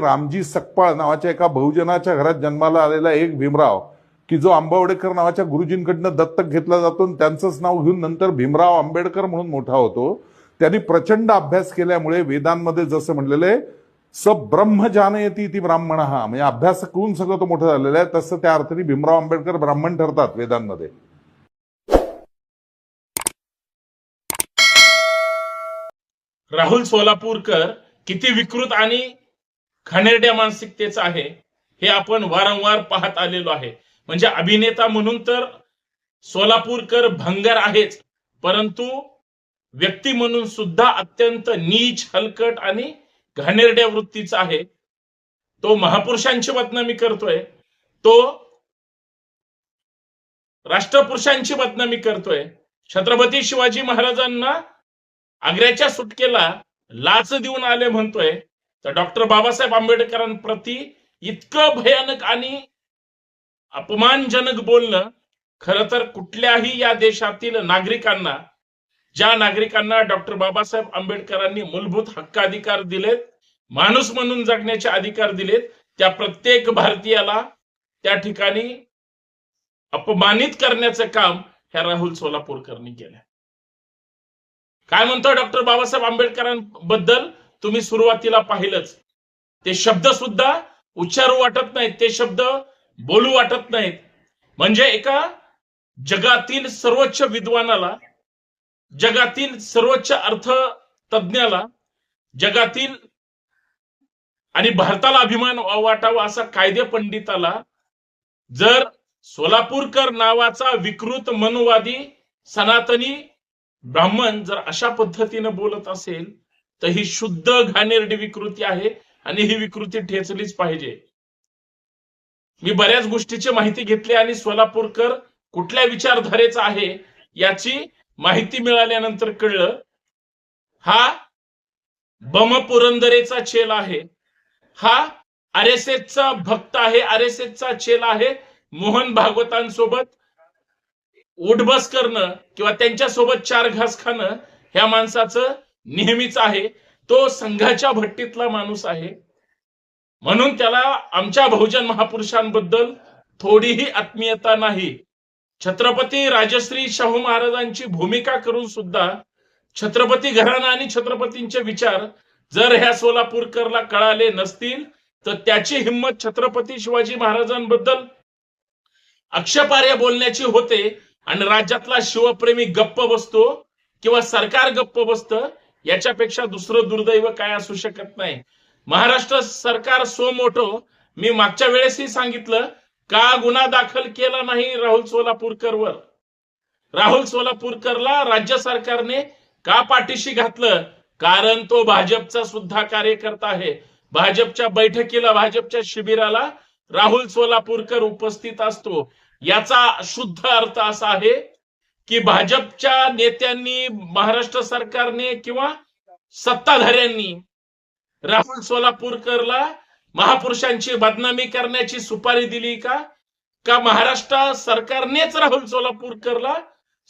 रामजी सकपाळ नावाच्या एका बहुजनाच्या घरात जन्माला आलेला एक भीमराव की जो आंबावडेकर नावाच्या गुरुजींकडनं दत्तक घेतला जातो त्यांचंच नाव घेऊन नंतर भीमराव आंबेडकर म्हणून मोठा होतो. त्यांनी प्रचंड अभ्यास केल्यामुळे वेदांमध्ये जसं म्हणलेलं आहे स ब्रह्म जानयती ती ब्राह्मण हा म्हणजे अभ्यास करून सगळं तो मोठं झालेलं आहे तसं त्या अर्थाने भीमराव आंबेडकर ब्राह्मण ठरतात वेदांमध्ये. राहुल सोलापूरकर किती विकृत आणि घाणेरड्या मानसिकतेचा आहे. हे आपण वारंवार पाहत आलेलो आहे. म्हणजे अभिनेता म्हणून तर सोलापूरकर भंगर आहेच. परंतु व्यक्ती म्हणून सुद्धा अत्यंत नीच हलकट आणि घाणेरड्या वृत्तीचा आहे. तो महापुरुषांची बदनामी करतोय. तो राष्ट्रपुरुषांची बदनामी करतोय. छत्रपती शिवाजी महाराजांना आग्र्याच्या सुटकेला लाच देऊन आले म्हणतोय. तर डॉक्टर बाबासाहेब आंबेडकरांप्रती इतकं भयानक आणि अपमानजनक बोलणं खरं तर कुठल्याही या देशातील नागरिकांना ज्या नागरिकांना डॉक्टर बाबासाहेब आंबेडकरांनी मूलभूत हक्काधिकार दिलेत माणूस म्हणून जगण्याचे अधिकार दिलेत त्या प्रत्येक भारतीयाला त्या ठिकाणी अपमानित करण्याचं काम ह्या राहुल सोलापूरकरनी केलं काय म्हणतो डॉक्टर बाबासाहेब आंबेडकरांबद्दल? तुम्ही सुरुवातीला पाहिलंच. ते शब्द सुद्धा उच्चारू वाटत नाहीत ते शब्द बोलू वाटत नाहीत. म्हणजे एका जगातील सर्वोच्च विद्वानाला जगातील सर्वोच्च अर्थ तज्ज्ञाला जगातील आणि भारताला अभिमान वाटावा असा कायदे पंडिताला जर सोलापूरकर नावाचा विकृत मनुवादी सनातनी ब्राह्मण जर अशा पद्धतीनं बोलत असेल तर ही शुद्ध घाणेरडी विकृती आहे आणि ही विकृती ठेचलीच पाहिजे. मी बऱ्याच गोष्टीची माहिती घेतली आणि सोलापूरकर कुठल्या विचारधारेचा आहे याची माहिती मिळाल्यानंतर कळलं हा बम पुरंदरेचा चेल आहे. हा आर एस एसचा भक्त आहे आर एस एसचा चेल आहे मोहन भागवतांसोबत उठबस करणं किंवा त्यांच्यासोबत चार घास खाणं ह्या माणसाचं नेहमीच आहे. तो संघाच्या भट्टीतला माणूस आहे. म्हणून त्याला आमच्या बहुजन महापुरुषांबद्दल थोडीही आत्मीयता नाही. छत्रपती राजश्री शाहू महाराजांची भूमिका करून सुद्धा छत्रपती घराणा आणि छत्रपतींचे विचार जर ह्या सोलापूरकरला कळाले नसतील तर त्याची हिंमत छत्रपती शिवाजी महाराजांबद्दल अक्षपार्य बोलण्याची होते. आणि राज्यातला शिवप्रेमी गप्प बसतो किंवा सरकार गप्प बसतं याच्यापेक्षा दुसरं दुर्दैव काय असू शकत नाही. महाराष्ट्र सरकार सो मोठो मी मागच्या वेळेसही सांगितलं का गुन्हा दाखल केला नाही राहुल सोलापूरकरवर? राहुल सोलापूरकरला राज्य सरकारने का पाठीशी घातलं? कारण तो भाजपचा सुद्धा कार्यकर्ता आहे. भाजपच्या बैठकीला भाजपच्या शिबिराला राहुल सोलापूरकर उपस्थित असतो. याचा शुद्ध अर्थ असा आहे की भाजपच्या नेत्यांनी महाराष्ट्र सरकारने किंवा सत्ताधाऱ्यांनी राहुल सोलापूरकरला महापुरुषांची बदनामी करण्याची सुपारी दिली का? का महाराष्ट्र सरकारनेच राहुल सोलापूरकरला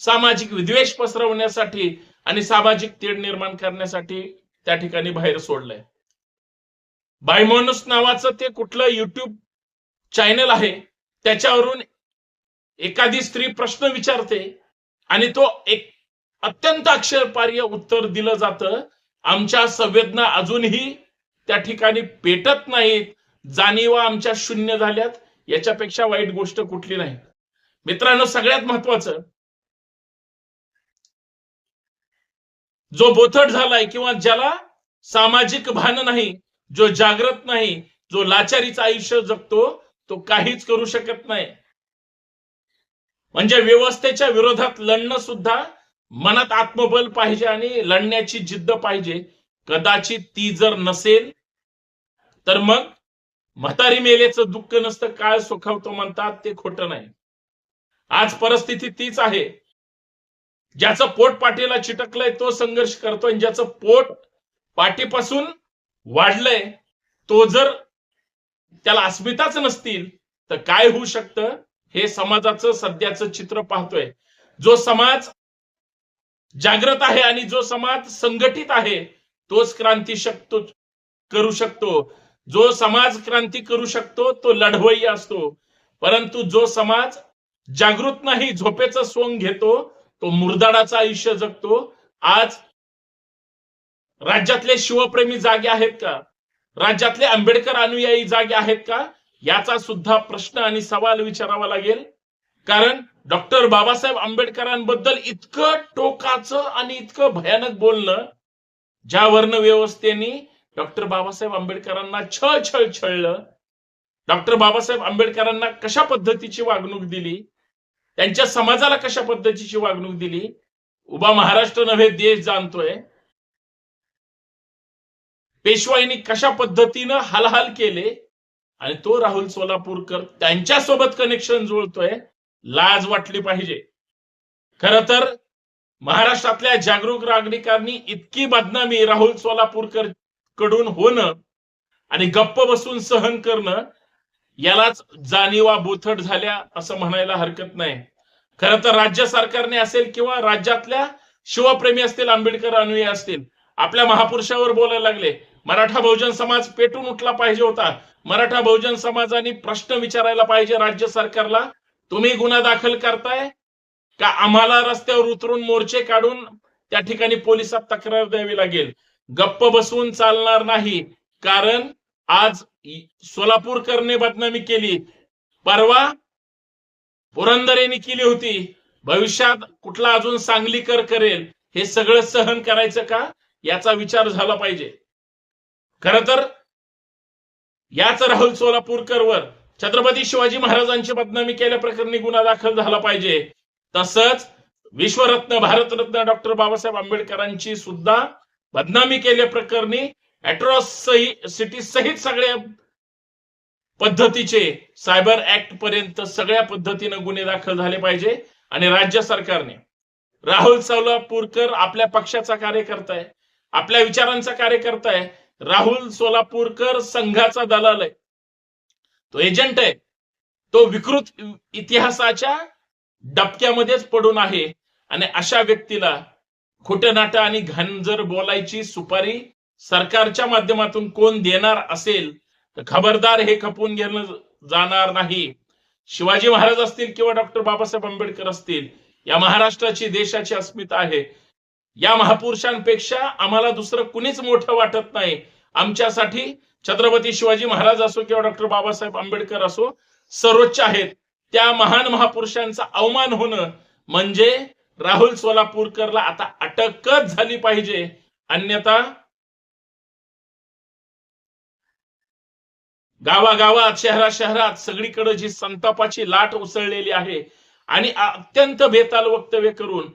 सामाजिक विद्वेष पसरवण्यासाठी आणि सामाजिक तेढ निर्माण करण्यासाठी त्या ठिकाणी बाहेर सोडलंय? बायमोनस नावाचं ते कुठलं युट्यूब चॅनल आहे त्याच्यावरून एखादी स्त्री प्रश्न विचारते आणि तो एक अत्यंत अक्षरपार्य उत्तर दिलं जातं. आमच्या संवेदना अजूनही त्या ठिकाणी पेटत नाहीत. जाणीवा आमच्या शून्य झाल्यात. याच्यापेक्षा वाईट गोष्ट कुठली नाही. मित्रांनो सगळ्यात महत्वाचं जो बोथट झालाय किंवा ज्याला सामाजिक भान नाही जो जागृत नाही जो लाचारीचं आयुष्य जगतो तो काहीच करू शकत नाही. म्हणजे व्यवस्थेच्या विरोधात लढणं सुद्धा मनात आत्मबल पाहिजे आणि लढण्याची जिद्द पाहिजे. कदाचित ती जर नसेल तर मग म्हातारी मेलेचं दुःख नसतं काळ सुखावतो म्हणतात ते खोटं नाही. आज परिस्थिती तीच आहे. ज्याचं पोट पाठीला चिटकलंय तो संघर्ष करतोय आणि ज्याचं पोट पाठीपासून वाढलंय तो जर त्याला अस्मिताच नसतील तर काय होऊ शकतं? हे समाजाचं सध्याचं चित्र पाहतोय. जो समाज जागृत आहे आणि जो समाज संघटित आहे तोच क्रांती शकतो करू शकतो. जो समाज क्रांती करू शकतो तो लढवई असतो. परंतु जो समाज जागृत नाही झोपेचं सोंग घेतो तो मुरदाडाचं आयुष्य जगतो. आज राज्यातले शिवप्रेमी जागे आहेत का? राज्यातले आंबेडकर अनुयायी जागे आहेत का? याचा सुद्धा प्रश्न आणि सवाल विचारावा लागेल. कारण डॉक्टर बाबासाहेब आंबेडकरांबद्दल इतकं टोकाचं आणि इतकं भयानक बोलणं ज्या वर्ण व्यवस्थेने डॉक्टर बाबासाहेब आंबेडकरांना छळ छळ छळलं डॉक्टर बाबासाहेब आंबेडकरांना कशा पद्धतीची वागणूक दिली त्यांच्या समाजाला कशा पद्धतीची वागणूक दिली उभा महाराष्ट्र नव्हे देश जाणतोय. पेशवाईनी कशा पद्धतीनं हालहाल केले आणि तो राहुल सोलापूरकर त्यांच्यासोबत कनेक्शन जुळतोय लाज वाटली पाहिजे. खर तर महाराष्ट्रातल्या जागरूक नागरिकांनी इतकी बदनामी राहुल सोलापूरकरकडून होणं आणि गप्प बसून सहन करणं यालाच जाणीवा बोथट झाल्या असं म्हणायला हरकत नाही. खरं तर राज्य सरकारने असेल किंवा राज्यातल्या शिवप्रेमी असतील आंबेडकर अनुयायी असतील आपल्या महापुरुषावर बोलायला लागले मराठा बहुजन समाज पेटून उठला पाहिजे होता. मराठा बहुजन समाजाने प्रश्न विचारायला पाहिजे राज्य सरकारला. तुम्ही गुन्हा दाखल करताय? का आम्हाला रस्त्यावर उतरून मोर्चे काढून त्या ठिकाणी पोलिसात तक्रार द्यावी लागेल? गप्प बसवून चालणार नाही. कारण आज सोलापूरकरने बदनामी केली. परवा पुरंदरेने केली होती. भविष्यात कुठला अजून सांगलीकर करेल? हे सगळं सहन करायचं का? याचा विचार झाला पाहिजे. खर तर याच राहुल सोलापूरकरवर छत्रपती शिवाजी महाराजांची बदनामी केल्याप्रकरणी गुन्हा दाखल झाला पाहिजे. तसंच विश्वरत्न भारतरत्न डॉक्टर बाबासाहेब आंबेडकरांची सुद्धा बदनामी केल्याप्रकरणी सिटी सहित सगळ्या पद्धतीचे सायबर ऍक्ट पर्यंत सगळ्या पद्धतीनं गुन्हे दाखल झाले पाहिजे आणि राज्य सरकारने राहुल सोलापूरकर आपल्या पक्षाचा कार्यकर्ता आहे आपल्या विचारांचा कार्यकर्ता आहे राहुल सोलापूरकर संघाचा दलाल आहे. तो एजंट आहे. तो विकृत इतिहासाच्या डबक्यामध्येच पडून आहे. आणि अशा व्यक्तीला खोटं नाटं आणि घांजर बोलायची सुपारी सरकारच्या माध्यमातून कोण देणार असेल तर खबरदार हे खपून घेणं जाणार नाही. शिवाजी महाराज असतील किंवा डॉक्टर बाबासाहेब आंबेडकर असतील या महाराष्ट्राची देशाची अस्मिता आहे. या महापुरुषांपेक्षा आम्हाला दुसरं कुणीच मोठं वाटत नाही. आमच्यासाठी छत्रपती शिवाजी महाराज असो किंवा डॉक्टर बाबासाहेब आंबेडकर असो सर्वोच्च आहेत. त्या महान महापुरुषांचा अवमान होणं म्हणजे राहुल सोलापूरकरला आता अटकच झाली पाहिजे. अन्यथा गावागावात शहरा शहरात सगळीकडे जी संतापाची लाट उसळलेली आहे आणि अत्यंत बेताल वक्तव्य करून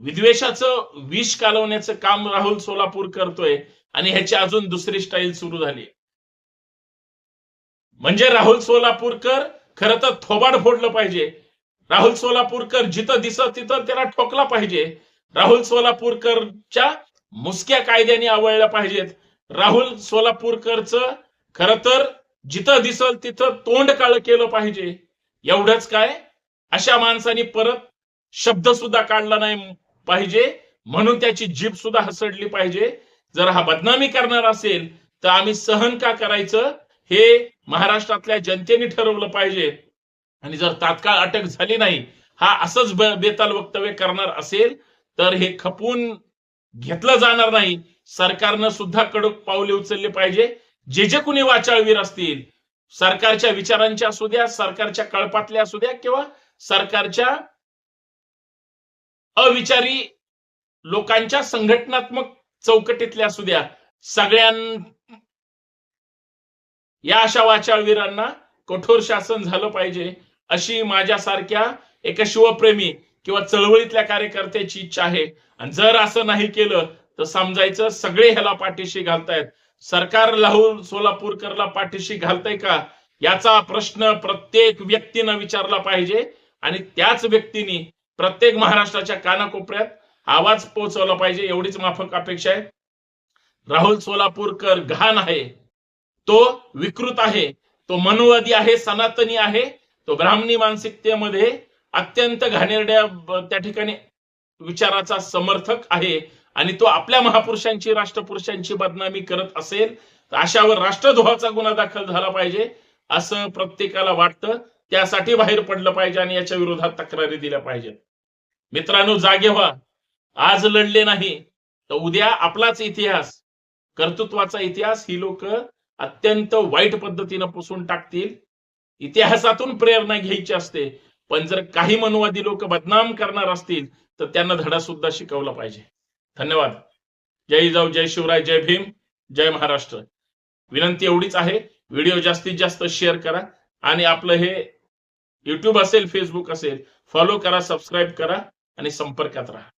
विद्वेषाचं विष कालवण्याचं काम राहुल सोलापूर करतोय आणि ह्याची अजून दुसरी स्टाईल सुरू झाली म्हणजे राहुल सोलापूरकर खरं तर थोबाड फोडलं पाहिजे. राहुल सोलापूरकर जिथं दिसत तिथं त्याला ठोकला पाहिजे. राहुल सोलापूरकरच्या मुसक्या कायद्याने आवळल्या पाहिजेत. राहुल सोलापूरकरचं खर तर जिथं दिसल तिथं तोंड काळ केलं पाहिजे. एवढंच काय? अशा माणसाने परत शब्द सुद्धा काढला नाही. पाहिजे. म्हणून त्याची जीभ सुद्धा हसडली पाहिजे. जर हा बदनामी करणार असेल तर आम्ही सहन का करायचं? हे महाराष्ट्रातल्या जनतेने ठरवलं पाहिजे. आणि जर तात्काळ अटक झाली नाही हा असंच बेताल वक्तव्य करणार असेल तर हे खपून घेतलं जाणार नाही. सरकारनं सुद्धा कडक पावले उचलले पाहिजे. जे जे कुणी वाचाळवीर असतील सरकारच्या विचारांच्या असू द्या सरकारच्या कळपातल्या असू द्या किंवा सरकारच्या अविचारी लोकांच्या संघटनात्मक चौकटीतल्या असू द्या सगळ्यां या अशा वाचाळवीरांना कठोर शासन झालं पाहिजे अशी माझ्यासारख्या एका शिवप्रेमी किंवा चळवळीतल्या कार्यकर्त्याची इच्छा आहे. आणि जर असं नाही केलं तर समजायचं सगळे ह्याला पाठीशी घालतायत. सरकार राहुल सोलापूरकरला पाठीशी घालताय का? याचा प्रश्न प्रत्येक व्यक्तीनं विचारला पाहिजे आणि त्याच व्यक्तीने प्रत्येक महाराष्ट्राच्या कानाकोपऱ्यात आवाज पोहोचवला पाहिजे एवढीच माफक अपेक्षा आहे. राहुल सोलापूरकर घाण आहे. तो विकृत आहे. तो मनुवादी आहे सनातनी आहे. तो ब्राह्मणी मानसिकतेमध्ये अत्यंत घाणेरड्या त्या ठिकाणी विचाराचा समर्थक आहे. आणि तो आपल्या महापुरुषांची राष्ट्रपुरुषांची बदनामी करत असेल तर अशावर राष्ट्रद्रोहाचा गुन्हा दाखल झाला पाहिजे असं प्रत्येकाला वाटतं. त्यासाठी बाहेर पडलं पाहिजे आणि याच्या विरोधात तक्रारी दिल्या पाहिजेत. मित्रांनो जागे व्हा. आज लढले नाही तर उद्या आपलाच इतिहास कर्तृत्वाचा इतिहास ही लोक अत्यंत वाईट पद्धतीनं पुसून टाकतील. इतिहासातून प्रेरणा घ्यायची असते पण जर काही मनुवादी लोक बदनाम करणार असतील तर त्यांना धडा सुद्धा शिकवला पाहिजे. धन्यवाद. जय जाऊ जय शिवराय जय भीम जय महाराष्ट्र. विनंती एवढीच आहे. व्हिडिओ जास्तीत जास्त शेअर करा आणि आपलं हे युट्यूब असेल फेसबुक असेल फॉलो करा सबस्क्राईब करा आणि संपर्कात राहा.